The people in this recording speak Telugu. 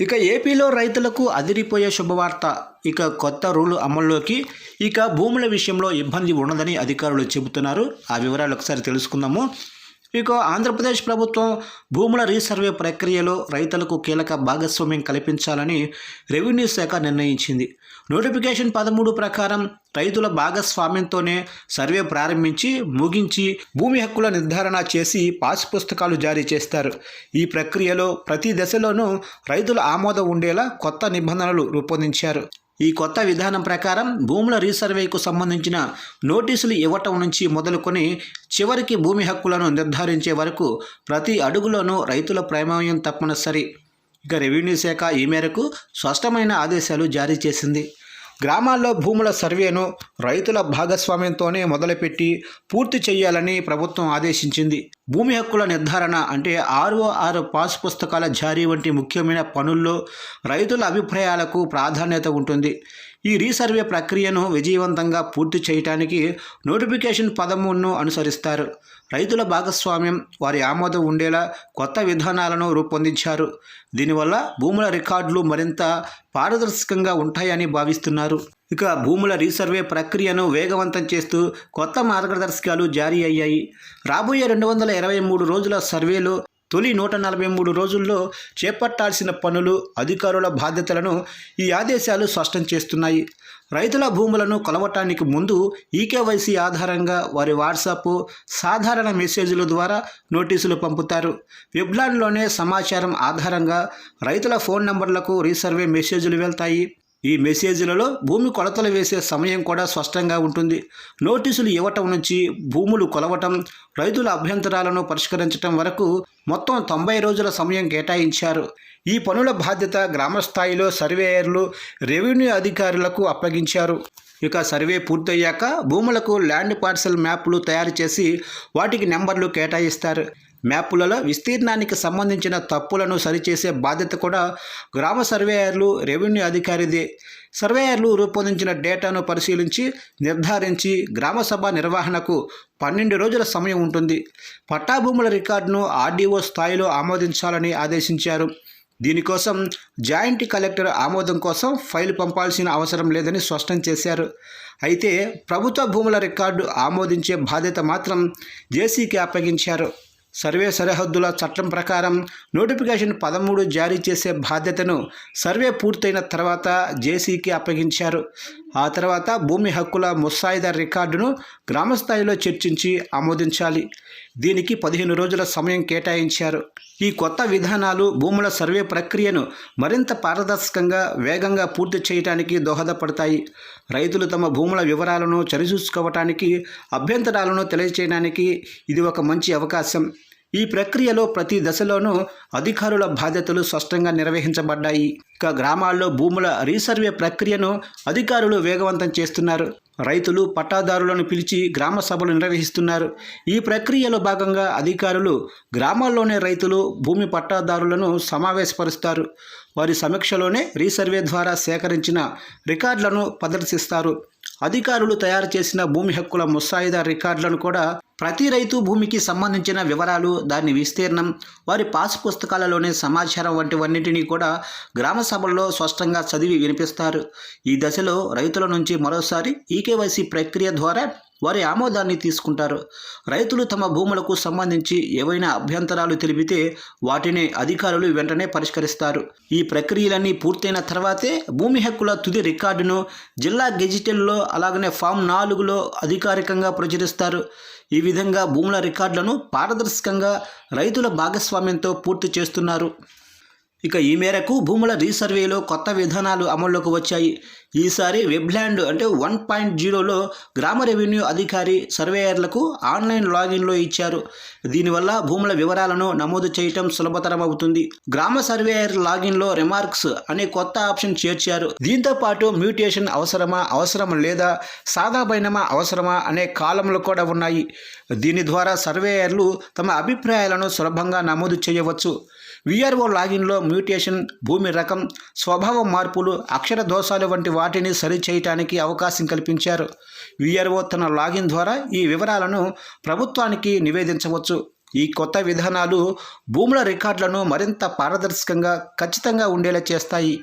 ఇక ఏపీలో రైతులకు అదిరిపోయే శుభవార్త ఇక కొత్త రూల్ అమల్లోకి ఇక భూముల విషయంలో ఇబ్బంది ఉండదని అధికారులు చెబుతున్నారు. ఆ వివరాలు ఒకసారి తెలుసుకుందాము. ఇక ఆంధ్రప్రదేశ్ ప్రభుత్వం భూముల రీసర్వే ప్రక్రియలో రైతులకు కీలక భాగస్వామ్యం కల్పించాలని రెవెన్యూ శాఖ నిర్ణయించింది. నోటిఫికేషన్ పదమూడు ప్రకారం రైతుల భాగస్వామ్యంతోనే సర్వే ప్రారంభించి ముగించి భూమి హక్కుల నిర్ధారణ చేసి పాస్ పుస్తకాలు జారీ చేస్తారు. ఈ ప్రక్రియలో ప్రతి దశలోనూ రైతుల ఆమోదం ఉండేలా కొత్త నిబంధనలు రూపొందించారు. ఈ కొత్త విధానం ప్రకారం భూముల రీసర్వేకు సంబంధించిన నోటీసులు ఇవ్వటం నుంచి మొదలుకొని చివరికి భూమి హక్కులను నిర్ధారించే వరకు ప్రతి అడుగులోనూ రైతుల ప్రమేయం తప్పనిసరి. ఇక రెవెన్యూ శాఖ ఈ మేరకు స్పష్టమైన ఆదేశాలు జారీ చేసింది. గ్రామాల్లో భూముల సర్వేను రైతుల భాగస్వామ్యంతోనే మొదలుపెట్టి పూర్తి చేయాలని ప్రభుత్వం ఆదేశించింది. భూమి హక్కుల నిర్ధారణ అంటే ఆర్ఓఆర్ పాస్ పుస్తకాల జారీ వంటి ముఖ్యమైన పనుల్లో రైతుల అభిప్రాయాలకు ప్రాధాన్యత ఉంటుంది. ఈ రీసర్వే ప్రక్రియను విజయవంతంగా పూర్తి చేయటానికి నోటిఫికేషన్ పదమూడును అనుసరిస్తారు. రైతుల భాగస్వామ్యం వారి ఆమోదం ఉండేలా కొత్త విధానాలను రూపొందించారు. దీనివల్ల భూముల రికార్డులు మరింత పారదర్శకంగా ఉంటాయని భావిస్తున్నారు. ఇక భూముల రీసర్వే ప్రక్రియను వేగవంతం చేస్తూ కొత్త మార్గదర్శకాలు జారీ అయ్యాయి. రాబోయే రెండు వందల ఇరవై మూడు రోజుల సర్వేలో తొలి నూట నలభై మూడు రోజుల్లో చేపట్టాల్సిన పనులు అధికారుల బాధ్యతలను ఈ ఆదేశాలు స్పష్టం చేస్తున్నాయి. రైతుల భూములను కొలవటానికి ముందు ఈకేవైసీ ఆధారంగా వారి వాట్సాప్ సాధారణ మెసేజ్ల ద్వారా నోటీసులు పంపుతారు. వెబ్లాన్లోనే సమాచారం ఆధారంగా రైతుల ఫోన్ నంబర్లకు రీసర్వే మెసేజ్లు వెళ్తాయి. ఈ మెసేజ్లలో భూమి కొలతలు వేసే సమయం కూడా స్పష్టంగా ఉంటుంది. నోటీసులు ఇవ్వటం నుంచి భూములు కొలవటం రైతుల అభ్యంతరాలను పరిష్కరించటం వరకు మొత్తం తొంభై రోజుల సమయం కేటాయించారు. ఈ పనుల బాధ్యత గ్రామ స్థాయిలో సర్వేయర్లు రెవెన్యూ అధికారులకు అప్పగించారు. ఇక సర్వే పూర్తయ్యాక భూములకు ల్యాండ్ పార్సల్ మ్యాప్లు తయారు చేసి వాటికి నెంబర్లు కేటాయిస్తారు. మ్యాపులలో విస్తీర్ణానికి సంబంధించిన తప్పులను సరిచేసే బాధ్యత కూడా గ్రామ సర్వేయర్లు రెవెన్యూ అధికారిదే. సర్వేయర్లు రూపొందించిన డేటాను పరిశీలించి నిర్ధారించి గ్రామసభ నిర్వహణకు పన్నెండు రోజుల సమయం ఉంటుంది. పట్టాభూముల రికార్డును ఆర్డీఓ స్థాయిలో ఆమోదించాలని ఆదేశించారు. దీనికోసం జాయింట్ కలెక్టర్ ఆమోదం కోసం ఫైల్ పంపాల్సిన అవసరం లేదని స్పష్టం చేశారు. అయితే ప్రభుత్వ భూముల రికార్డు ఆమోదించే బాధ్యత మాత్రం జేసీకి అప్పగించారు. సర్వే సరిహద్దుల చట్టం ప్రకారం నోటిఫికేషన్ పదమూడు జారీ చేసే బాధ్యతను సర్వే పూర్తయిన తర్వాత జేసీకి అప్పగించారు. ఆ తర్వాత భూమి హక్కుల ముసాయిదా రికార్డును గ్రామస్థాయిలో చర్చించి ఆమోదించాలి. దీనికి పదిహేను రోజుల సమయం కేటాయించారు. ఈ కొత్త విధానాలు భూముల సర్వే ప్రక్రియను మరింత పారదర్శకంగా వేగంగా పూర్తి చేయడానికి దోహదపడతాయి. రైతులు తమ భూముల వివరాలను చరిచూసుకోవటానికి అభ్యంతరాలను తెలియచేయడానికి ఇది ఒక మంచి అవకాశం. ఈ ప్రక్రియలో ప్రతి దశలోనూ అధికారుల బాధ్యతలు స్పష్టంగా నిర్వహించబడ్డాయి. ఇక గ్రామాల్లో భూముల రీసర్వే ప్రక్రియను అధికారులు వేగవంతం చేస్తున్నారు. రైతులు పట్టాదారులను పిలిచి గ్రామ సభలు నిర్వహిస్తున్నారు. ఈ ప్రక్రియలో భాగంగా అధికారులు గ్రామాల్లోనే రైతులు భూమి పట్టాదారులను సమావేశపరుస్తారు. వారి సమీక్షలోనే రీసర్వే ద్వారా సేకరించిన రికార్డులను ప్రదర్శిస్తారు. అధికారులు తయారు చేసిన భూమి హక్కుల ముసాయిదా రికార్డులను కూడా ప్రతి రైతు భూమికి సంబంధించిన వివరాలు దాని విస్తీర్ణం వారి పాస్ పుస్తకాలలోని సమాచారం వంటివన్నిటినీ కూడా గ్రామ సభల్లో స్పష్టంగా చదివి వినిపిస్తారు. ఈ దశలో రైతుల నుంచి మరోసారి ఈకేవైసీ ప్రక్రియ ద్వారా వారి ఆమోదాన్ని తీసుకుంటారు. రైతులు తమ భూములకు సంబంధించి ఏవైనా అభ్యంతరాలు తెలిపితే వాటిని అధికారులు వెంటనే పరిష్కరిస్తారు. ఈ ప్రక్రియలన్నీ పూర్తయిన తర్వాతే భూమి హక్కుల తుది రికార్డును జిల్లా గెజిటెల్లో అలాగనే ఫామ్ నాలుగులో అధికారికంగా ప్రచురిస్తారు. ఈ విధంగా భూముల రికార్డులను పారదర్శకంగా రైతుల భాగస్వామ్యంతో పూర్తి చేస్తున్నారు. ఇక ఈ మేరకు భూముల రీసర్వేలో కొత్త విధానాలు అమల్లోకి వచ్చాయి. ఈసారి వెబ్ల్యాండ్ అంటే వన్ పాయింట్ జీరోలో గ్రామ రెవెన్యూ అధికారి సర్వేయర్లకు ఆన్లైన్ లాగిన్లో ఇచ్చారు. దీనివల్ల భూముల వివరాలను నమోదు చేయటం సులభతరం అవుతుంది గ్రామ సర్వేయర్ లాగిన్లో రిమార్క్స్ అనే కొత్త ఆప్షన్ చేర్చారు. దీంతో పాటు మ్యూటేషన్ అవసరమా అవసరం లేదా సాదా బైనమా అవసరమా అనే కాలంలు కూడా ఉన్నాయి. దీని ద్వారా సర్వేయర్లు తమ అభిప్రాయాలను సులభంగా నమోదు చేయవచ్చు. విఆర్ఓ లాగిన్లో మ్యూటేషన్ భూమి రకం స్వభావ మార్పులు అక్షర దోషాలు వంటి వాటిని సరిచేయటానికి అవకాశం కల్పించారు. విఆర్ఓ తన లాగిన్ ద్వారా ఈ వివరాలను ప్రభుత్వానికి నివేదించవచ్చు. ఈ కొత్త విధానాలు భూముల రికార్డులను మరింత పారదర్శకంగా ఖచ్చితంగా ఉండేలా చేస్తాయి.